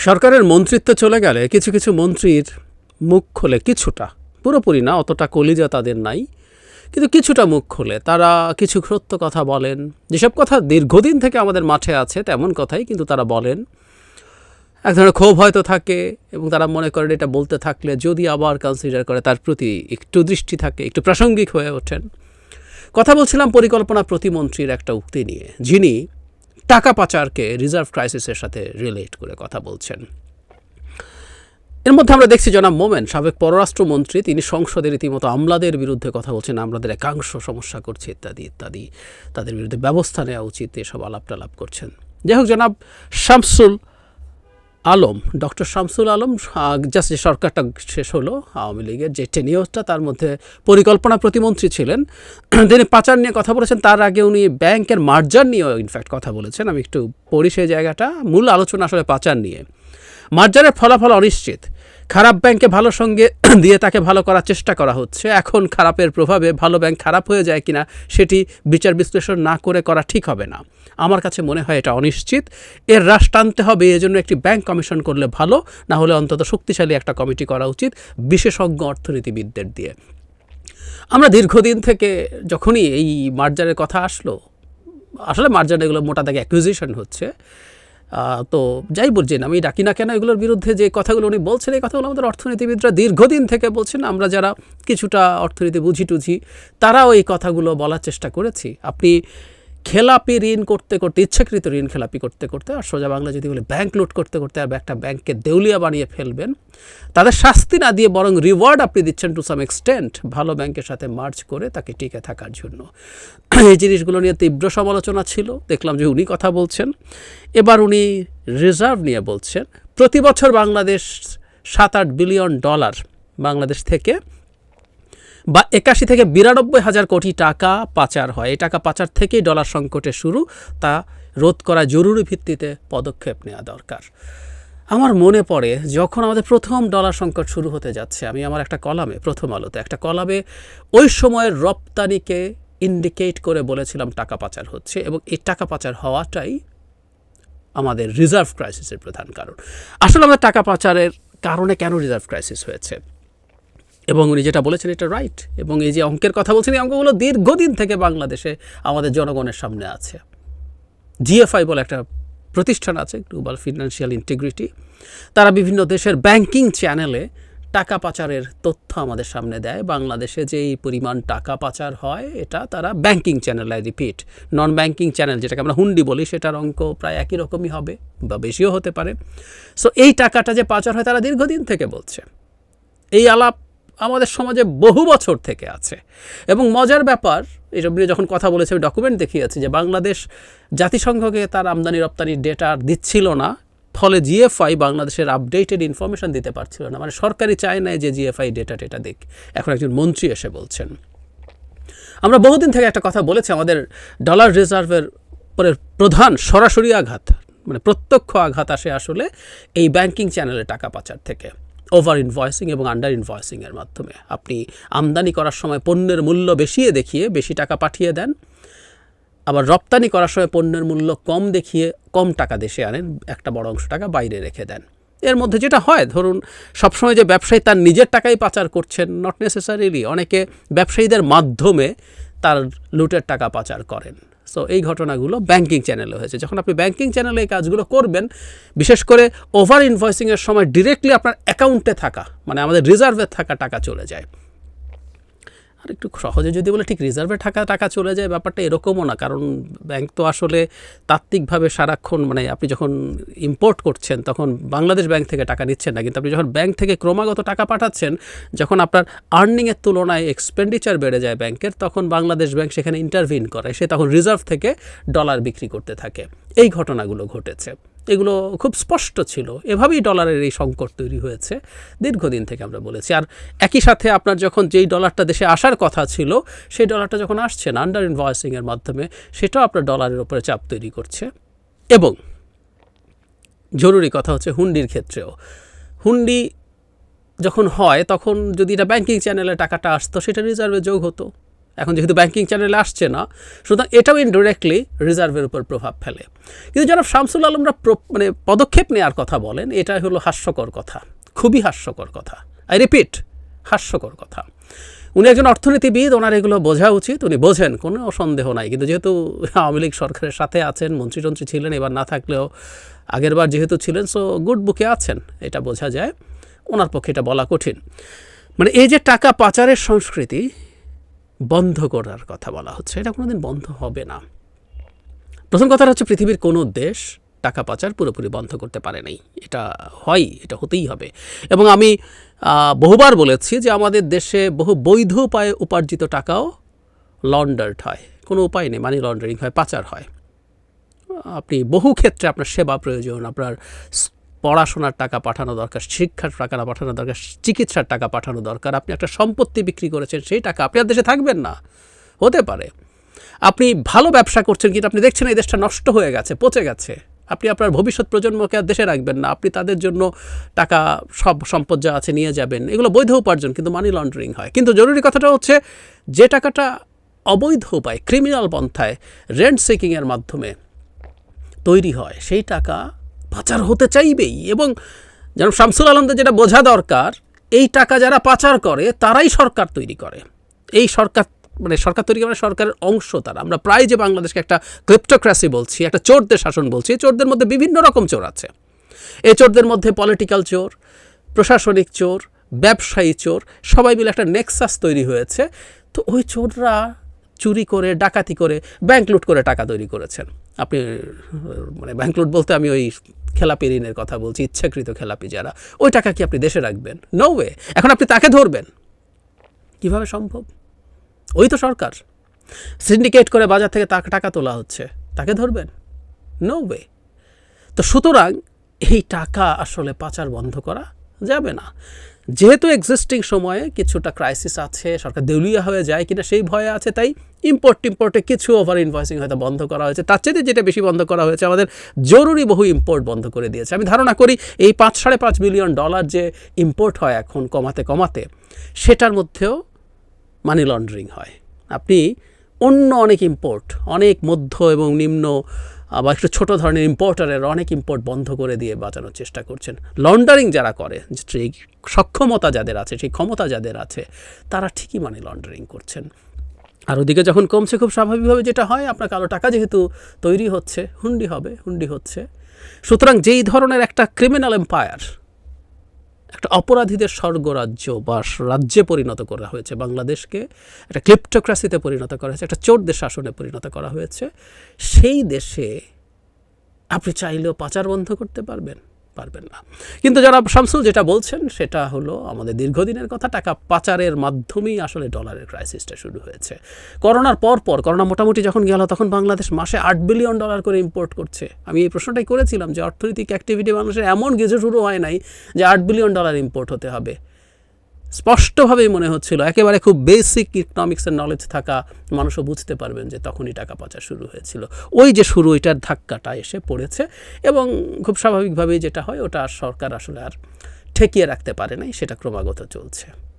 সরকারের মন্ত্রিত্ব চলে গেলে কিছু কিছু মন্ত্রীর মুখ খোলে কিছুটা। পুরোপুরি না, অতটা কলিজা তাদের নাই। কিন্তু কিছুটা মুখ খোলে। তারা কিছু সত্য কথা বলেন। যেসব কথা দীর্ঘদিন থেকে আমাদের মাঠে আছে, তেমন কথাই কিন্তু তারা বলেন। এক ধরনের ক্ষোভ হয়তো থাকে এবং তারা মনে করেন এটা বলতে থাকলে যদি আবার কনসিডার করে, তার প্রতি একটু দৃষ্টি থাকে, একটু প্রাসঙ্গিক হয়ে ওঠেন। কথা বলছিলাম পরিকল্পনা প্রতিমন্ত্রীর একটা উক্তি নিয়ে। যিনি টাকা পাচারকে রিজার্ভ ক্রাইসিসের সাথে রিলেট করে কথা বলছেন। এর মধ্যে আমরা দেখছি জনাব মোমেন, সাবেক পররাষ্ট্রমন্ত্রী, তিনি সংসদে রীতিমতো আমলাদের বিরুদ্ধে কথা বলছেন, আমলাদের একাংশ সমস্যা করছে ইত্যাদি ইত্যাদি। তাদের বিরুদ্ধে ব্যবস্থা নেওয়া উচিত, এসব আলাপ টালাপ করছেন। যাই হোক জনাব শামসুল আলম, ডক্টর শামসুল আলম জাস্ট যে সরকারটা শেষ হলো, আওয়ামী লীগের যে টেনিয়সটা তার মধ্যে পরিকল্পনা প্রতিমন্ত্রী ছিলেন। তিনি পাচার নিয়ে কথা বলেছেন, তার আগে উনি ব্যাংকের মার্জার নিয়েও ইনফ্যাক্ট কথা বলেছেন। আমি একটু পড়ি সেই জায়গাটা, মূল আলোচনা আসলে পাচার নিয়ে। মার্জারের ফলাফল অনিশ্চিত। খারাপ ব্যাংকে ভালো সঙ্গে দিয়ে তাকে ভালো করার চেষ্টা করা হচ্ছে। এখন খারাপের প্রভাবে ভালো ব্যাংক খারাপ হয়ে যায় কিনা সেটি বিচার বিশ্লেষণ না করে করা ঠিক হবে না। আমার কাছে মনে হয় এটা অনিশ্চিত। এর হ্রাস টানতে হবে, এজন্য একটি ব্যাংক কমিশন করলে ভালো, না হলে অন্তত শক্তিশালী একটা কমিটি করা উচিত বিশেষজ্ঞ অর্থনীতিবিদদের দিয়ে। আমরা দীর্ঘদিন থেকে যখনই এই মার্জারের কথা আসলো, আসলে মার্জার এগুলো মোটা দাগে অ্যাকুইজিশন হচ্ছে তো যাই বলছেন, আমি ডাকি না কেন এগুলোর বিরুদ্ধে যে কথাগুলো উনি বলছেন, এই কথাগুলো আমাদের অর্থনীতিবিদরা দীর্ঘদিন থেকে বলছেন, আমরা যারা কিছুটা অর্থনীতি বুঝি টুঝি তারাও এই কথাগুলো বলার চেষ্টা করেছি। আপনি খেলাপি ঋণ করতে করতে, ইচ্ছাকৃত ঋণ খেলাপি করতে করতে আর সোজা বাংলা যদি বলে ব্যাংক লুট করতে করতে আর একটা ব্যাংককে দেউলিয়া বানিয়ে ফেলবেন, তাদের শাস্তি না দিয়ে বরং রিওয়ার্ড আপনি দিচ্ছেন টু সাম এক্সটেন্ট ভালো ব্যাংকের সাথে মার্চ করে তাকে টিকে থাকার জন্য। এই জিনিসগুলো নিয়ে তীব্র সমালোচনা ছিল, দেখলাম যে উনি কথা বলছেন। এবার উনি রিজার্ভ নিয়ে বলছেন, প্রতি বছর বাংলাদেশ সাত আট বিলিয়ন ডলার বাংলাদেশ থেকে বা একাশি থেকে বিরানব্বই হাজার কোটি টাকা পাচার হয়। এই টাকা পাচার থেকেই ডলার সংকটে শুরু, তা রোধ করা জরুরি ভিত্তিতে পদক্ষেপ নেওয়া দরকার। আমার মনে পড়ে, যখন আমাদের প্রথম ডলার সংকট শুরু হতে যাচ্ছে, আমি আমার একটা কলামে, প্রথম আলোতে, একটা কলামে ওই সময়ের রপ্তানিকে ইন্ডিকেট করে বলেছিলাম টাকা পাচার হচ্ছে এবং এই টাকা পাচার হওয়াটাই আমাদের রিজার্ভ ক্রাইসিসের প্রধান কারণ। আসলে আমাদের টাকা পাচারের কারণে কেন রিজার্ভ ক্রাইসিস হয়েছে? এবং উনি যেটা বলেছেন এটা রাইট এবং এই যে অঙ্কের কথা বলছেন, এই অঙ্কগুলো দীর্ঘদিন থেকে বাংলাদেশে আমাদের জনগণের সামনে আছে। জিএফআই বলে একটা প্রতিষ্ঠান আছে গ্লোবাল ফিনান্সিয়াল ইন্টিগ্রিটি তারা বিভিন্ন দেশের ব্যাংকিং চ্যানেলে টাকা পাচারের তথ্য আমাদের সামনে দেয়। বাংলাদেশে যেই পরিমাণ টাকা পাচার হয়, এটা তারা banking channel I repeat non banking channel যেটাকে আমরা হুন্ডি বলি, সেটার অঙ্ক প্রায় একই রকমই হবে বা বেশিও হতে পারে। সো এই টাকাটা যে পাচার হয়, তারা দীর্ঘদিন থেকে বলছে। এই আলাপ আমাদের সমাজে বহু বছর থেকে আছে। এবং মজার ব্যাপার এসব নিয়ে যখন কথা বলেছে, আমি ডকুমেন্ট দেখিয়েছি যে বাংলাদেশ জাতিসংঘকে তার আমদানি রপ্তানির ডেটা দিচ্ছিল না, ফলে জিএফআই বাংলাদেশের আপডেটেড ইনফরমেশন দিতে পারছিল না। মানে সরকারি চায় না যে জিএফআই ডেটা টেটা দিক। এখন একজন মন্ত্রী এসে বলছেন। আমরা বহুদিন থেকে একটা কথা বলেছি, আমাদের ডলার রিজার্ভের পরের প্রধান সরাসরি আঘাত মানে প্রত্যক্ষ আঘাত আসে আসলে এই ব্যাংকিং চ্যানেলে টাকা পাচার থেকে। ওভার ইনভয়েসিং এবং আন্ডার ইনভয়েসিংয়ের মাধ্যমে। আপনি আমদানি করার সময় পণ্যের মূল্য বেশিয়ে দেখিয়ে বেশি টাকা পাঠিয়ে দেন। আবার রপ্তানি করার সময় পণ্যের মূল্য কম দেখিয়ে কম টাকা দেশে আনেন, একটা বড় অংশ টাকা বাইরে রেখে দেন। এর মধ্যে যেটা হয়, ধরুন, সবসময় যে ব্যবসায়ী তার নিজের টাকাই পাচার করছেন নট নেসেসারিলি অনেকে ব্যবসায়ীদের মাধ্যমে তার লুটের টাকা পাচার করেন। সো এই ঘটনাগুলো ব্যাংকিং চ্যানেলে হয়েছে। যখন আপনি ব্যাংকিং চ্যানেলে এই কাজগুলো করবেন, বিশেষ করে ওভার ইনভয়েসিংয়ের সময় ডিরেক্টলি আপনার অ্যাকাউন্টে থাকা মানে আমাদের রিজার্ভে থাকা টাকা চলে যায়। আর একটু সহজে যদি বলে ঠিক রিজার্ভে টাকা টাকা চলে যায়, ব্যাপারটা এরকমও না। কারণ ব্যাংক তো আসলে তাত্ত্বিকভাবে সারাক্ষণ মানে আপনি যখন ইম্পোর্ট করছেন, তখন বাংলাদেশ ব্যাংক থেকে টাকা নিচ্ছেন না। কিন্তু আপনি যখন ব্যাংক থেকে ক্রমাগত টাকা পাঠাচ্ছেন, যখন আপনার আর্নিংয়ের তুলনায় এক্সপেন্ডিচার বেড়ে যায় ব্যাংকের তখন বাংলাদেশ ব্যাংক সেখানে ইন্টারভিন করে। সে তখন রিজার্ভ থেকে ডলার বিক্রি করতে থাকে। এই ঘটনাগুলো ঘটেছে। এগুলো খুব স্পষ্ট ছিল। এভাবেই ডলারের এই সংকট তৈরি হয়েছে, দীর্ঘদিন থেকে আমরা বলেছি। আর একই সাথে আপনার যখন যেই ডলারটা দেশে আসার কথা ছিল, সেই ডলারটা যখন আসছে না আন্ডার ইনভয়েসিংয়ের মাধ্যমে, সেটাও আপনার ডলারের ওপরে চাপ তৈরি করছে। এবং জরুরি কথা হচ্ছে হুন্ডির ক্ষেত্রেও। হুন্ডি যখন হয়, তখন যদি এটা ব্যাংকিং চ্যানেলে টাকাটা আসতো, সেটা রিজার্ভে যোগ হতো। এখন যেহেতু ব্যাংকিং চ্যানেলে আসছে না, সুতরাং এটাও ইনডিরেক্টলি রিজার্ভের উপর প্রভাব ফেলে। কিন্তু যারা শামসুল আলমরা মানে পদক্ষেপ নেওয়ার কথা বলেন, এটা হলো হাস্যকর কথা, খুবই হাস্যকর কথা। আই রিপিট হাস্যকর কথা। উনি একজন অর্থনীতিবিদ, ওনার এগুলো বোঝা উচিত, উনি বোঝেন, কোনো সন্দেহ নাই। কিন্তু যেহেতু আওয়ামী লীগ সরকারের সাথে আছেন মন্ত্রীটন্ত্রী ছিলেন, এবার না থাকলেও আগেরবার যেহেতু ছিলেন সো গুড বুকে আছেন, এটা বোঝা যায়। ওনার পক্ষে এটা বলা কঠিন। মানে এই যে টাকা পাচারের সংস্কৃতি বন্ধ করার কথা বলা হচ্ছে। এটা কোনোদিন বন্ধ হবে না। প্রথম কথাটা হচ্ছে পৃথিবীর কোনো দেশ টাকা পাচার পুরোপুরি বন্ধ করতে পারে নাই। এটা হয়, এটা হতেই হবে। এবং আমি বহুবার বলেছি যে আমাদের দেশে বহু বৈধ উপায়ে উপার্জিত টাকাও লন্ডার্ড হয়। কোনো উপায় নেই মানি লন্ডারিং হয়, পাচার হয়। আপনি বহু ক্ষেত্রে আপনার সেবা প্রয়োজন, আপনার পড়াশোনার টাকা পাঠানো দরকার, শিক্ষার টাকা পাঠানো দরকার, চিকিৎসার টাকা পাঠানো দরকার, আপনি একটা সম্পত্তি বিক্রি করেছেন, সেই টাকা আপনি আর দেশে থাকবেন না। হতে পারে। আপনি ভালো ব্যবসা করছেন কিন্তু আপনি দেখছেন এই দেশটা নষ্ট হয়ে গেছে, পচে গেছে। আপনি আপনার ভবিষ্যৎ প্রজন্মকে আর দেশে রাখবেন না, আপনি তাদের জন্য টাকা, সব সম্পদ যা আছে নিয়ে যাবেন, এগুলো বৈধ উপার্জন কিন্তু মানি লন্ডারিং হয়। কিন্তু জরুরি কথাটা হচ্ছে, যে টাকাটা অবৈধ উপায় ক্রিমিনাল পন্থায় রেন্ট সেকিংয়ের মাধ্যমে তৈরি হয়, সেই টাকা পাচার হতে চাইবেই এবং যেন শামসুল আলমদের যেটা বোঝা দরকার, এই টাকা যারা পাচার করে, তারাই সরকার তৈরি করে। এই সরকার মানে সরকার তৈরি করে সরকারের অংশ তারা। আমরা প্রায় যে বাংলাদেশকে একটা ক্রিপ্টোক্রাসি বলছি, একটা চোরদের শাসন বলছি চোরদের মধ্যে বিভিন্ন রকম চোর আছে। এই চোরদের মধ্যে পলিটিক্যাল চোর, প্রশাসনিক চোর, ব্যবসায়ী চোর, সবাই মিলে একটা নেক্সাস তৈরি হয়েছে। তো ওই চোররা চুরি করে, ডাকাতি করে ব্যাংক লুট করে টাকা তৈরি করেছেন। আপনি মানে ব্যাংক লুট বলতে আমি ওই খেলাপি ঋণের কথা বলছি, ইচ্ছাকৃত খেলাপি যারা, ওই টাকা কি আপনি দেশে রাখবেন? নো ওয়ে এখন আপনি তাকে ধরবেন। কীভাবে সম্ভব? ওই তো সরকার। সিন্ডিকেট করে বাজার থেকে তাকে টাকা তোলা হচ্ছে। তাকে ধরবেন? নো ওয়ে তো সুতরাং এই টাকা আসলে পাচার বন্ধ করা যাবে না। যেহেতু এক্সিস্টিং সময়ে কিছুটা ক্রাইসিস আছে, সরকার দেউলিয়া হয়ে যায় কিনা সেই ভয়ে আছে, তাই ইম্পোর্ট টিম্পোর্টে কিছু ওভার ইনভয়েসিং হয়তো বন্ধ করা হয়েছে। তার চেয়ে যেটা বেশি বন্ধ করা হয়েছে, আমাদের জরুরি বহু ইম্পোর্ট বন্ধ করে দিয়েছে। আমি ধারণা করি এই পাঁচ, সাড়ে পাঁচ বিলিয়ন ডলার যে ইম্পোর্ট হয় এখন কমাতে কমাতে, সেটার মধ্যেও মানি লন্ডারিং হয়। আপনি অন্য অনেক ইম্পোর্ট অনেক মধ্য এবং নিম্ন বা একটু ছোটো ধরনের ইম্পোর্টারের অনেক ইম্পোর্ট বন্ধ করে দিয়ে বাঁচানোর চেষ্টা করছেন। লন্ডারিং যারা করে সেই সক্ষমতা যাদের আছে, সেই ক্ষমতা যাদের আছে, তারা ঠিকই মানে লন্ডারিং করছেন। আর ওদিকে যখন কমছে, খুব স্বাভাবিকভাবে যেটা হয়, আপনার কালো টাকা যেহেতু তৈরি হচ্ছে, হুন্ডি হবে, হুন্ডি হচ্ছে। সুতরাং যেই ধরনের একটা ক্রিমিনাল এম্পায়ার একটা অপরাধীদের স্বর্গরাজ্য বা রাজ্যে পরিণত করা হয়েছে। বাংলাদেশকে একটা ক্লিপ্টোক্রাসিতে পরিণত করা হয়েছে, একটা চোরদের শাসনে পরিণত করা হয়েছে। সেই দেশে আপনি চাইলেও পাচার বন্ধ করতে পারবেন। পারবেন না। কিন্তু যারা শামসুল যেটা বলছেন, সেটা হলো আমাদের দীর্ঘদিনের কথা, টাকা পাচারের মাধ্যমেই আসলে ডলারের ক্রাইসিসটা শুরু হয়েছে। করোনার পর পর, করোনা মোটামুটি যখন গেল, তখন বাংলাদেশ মাসে আট বিলিয়ন ডলার করে ইম্পোর্ট করছে। আমি এই প্রশ্নটাই করেছিলাম যে অর্থনৈতিক অ্যাক্টিভিটি মানুষের এমন গেজে শুরু হয় নাই যে আট বিলিয়ন ডলার ইম্পোর্ট হতে হবে। স্পষ্টভাবেই মনে হচ্ছিল, একেবারে খুব বেসিক ইকনমিক্সের নলেজ থাকা মানুষও বুঝতে পারবেন যে তখনই টাকা পাচার শুরু হয়েছিল। ওই যে শুরু, ওইটার ধাক্কাটা এসে পড়েছে এবং খুব স্বাভাবিকভাবেই যেটা হয়, ওটা সরকার আসলে আর ঠেকিয়ে রাখতে পারে নাই, সেটা ক্রমাগত চলছে।